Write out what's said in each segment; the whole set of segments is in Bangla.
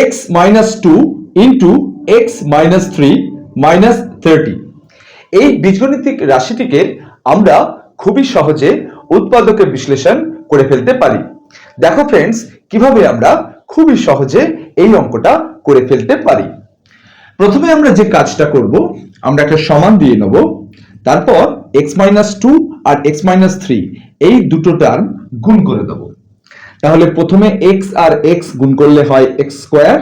X minus two into x minus three minus thirty এই বীজগণিতিক রাশিটিকে আমরা খুবই সহজে উৎপাদকের বিশ্লেষণ করে ফেলতে পারি। দেখো ফ্রেন্ডস কীভাবে আমরা খুবই সহজে এই অঙ্কটা করে ফেলতে পারি। প্রথমে আমরা যে কাজটা করব, আমরা একটা সমান দিয়ে নেব। তারপর এক্স মাইনাস টু আর এক্স মাইনাস থ্রি এই দুটো টার্ম গুণ করে দেব। তাহলে প্রথমে এক্স আর এক্স গুণ করলে হয় এক্স স্কোয়ার।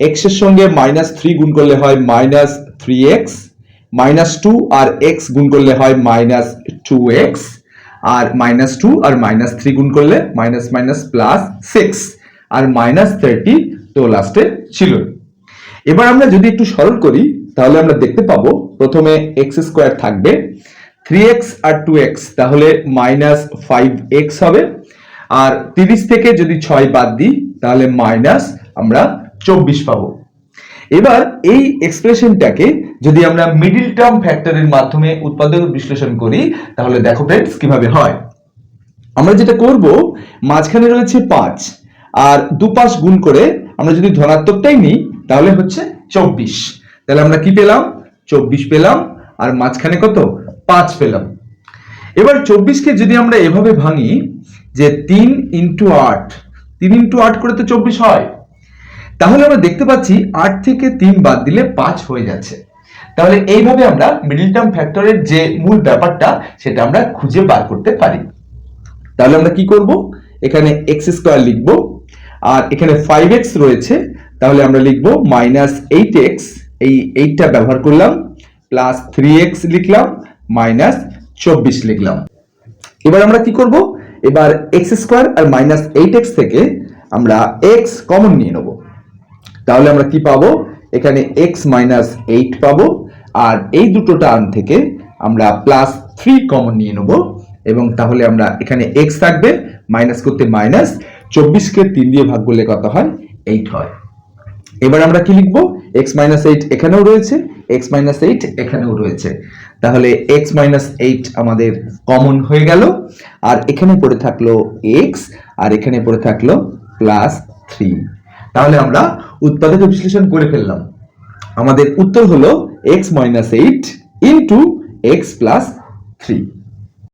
এক্সের সঙ্গে মাইনাস থ্রি গুণ করলে হয় minus three x minus two আর এক্স গুণ করলে হয় মাইনাস টু এক্স আর মাইনাস টু আর মাইনাস থ্রি গুণ করলে মাইনাস মাইনাস প্লাস সিক্স আর মাইনাস থার্টি তো লাস্টে ছিল। এবার আমরা যদি একটু সরল করি, তাহলে আমরা দেখতে পাবো প্রথমে এক্স স্কোয়ার থাকবে। থ্রি এক্স আর টু এক্স তাহলে মাইনাস ফাইভ এক্স হবে। আর তিরিশ থেকে যদি ছয় বাদ দিই, তাহলে মাইনাস আমরা চব্বিশ পাবো। এবার এই এক্সপ্রেশনটাকে যদি আমরা মিডিল টার্ম ফ্যাক্টরের মাধ্যমে উৎপাদক বিশ্লেষণ করি, তাহলে দেখো ফ্রেন্ডস কীভাবে হয়? আমরা যেটা করব, মাঝখানে রয়েছে পাঁচ, আর দুপাশ গুণ করে আমরা যদি ধনাত্মকটাই নিই, তাহলে হচ্ছে চব্বিশ। তাহলে আমরা কি পেলাম? চব্বিশ পেলাম, আর মাঝখানে কত? পাঁচ পেলাম। এবার চব্বিশকে যদি আমরা এভাবে ভাঙি, যে তিন ইন্টু আট, তিন ইন্টু আট করে তো চব্বিশ হয়, তাহলে আমরা দেখতে পাচ্ছি আট থেকে তিন বাদ দিলে পাঁচ হয়ে যাচ্ছে। তাহলে এইভাবে আমরা মিডিল টার্ম ফ্যাক্টরের যে মূল ব্যাপারটা, সেটা আমরা খুঁজে বার করতে পারি। তাহলে আমরা কি করব? এখানে এক্স স্কোয়ার লিখব, আর এখানে ফাইভ এক্স রয়েছে, তাহলে আমরা লিখব মাইনাস এইট এক্স এই এইটটা ব্যবহার করলাম প্লাস থ্রি এক্স লিখলাম মাইনাস চব্বিশ লিখলাম। এবার আমরা কি করব? এবার এক্স স্কোয়ার আর মাইনাস এইট এক্স থেকে আমরা এক্স কমন নিয়ে নেব। তাহলে আমরা কি পাবো? এখানে এক্স মাইনাস এইট পাবো আর এই দুটো টার্ম থেকে আমরা প্লাস থ্রি কমন নিয়ে নেব এবং তাহলে আমরা এখানে এক্স থাকবে মাইনাস করতে মাইনাস চব্বিশকে তিন দিয়ে ভাগ করলে কত হয়? এইট হয়। এবার আমরা কি লিখব? এক্স মাইনাস এইট এখানেও রয়েছে এক্স মাইনাস এইট এখানেও রয়েছে। তাহলে এক্স মাইনাস এইট আমাদের কমন হয়ে গেল, আর এখানে পড়ে থাকল এক্স আর এখানে পড়ে থাকল প্লাস থ্রি তাহলে আমরা উৎপাদক বিশ্লেষণ করে ফেললাম। আমাদের উত্তর হলো x minus eight into x plus three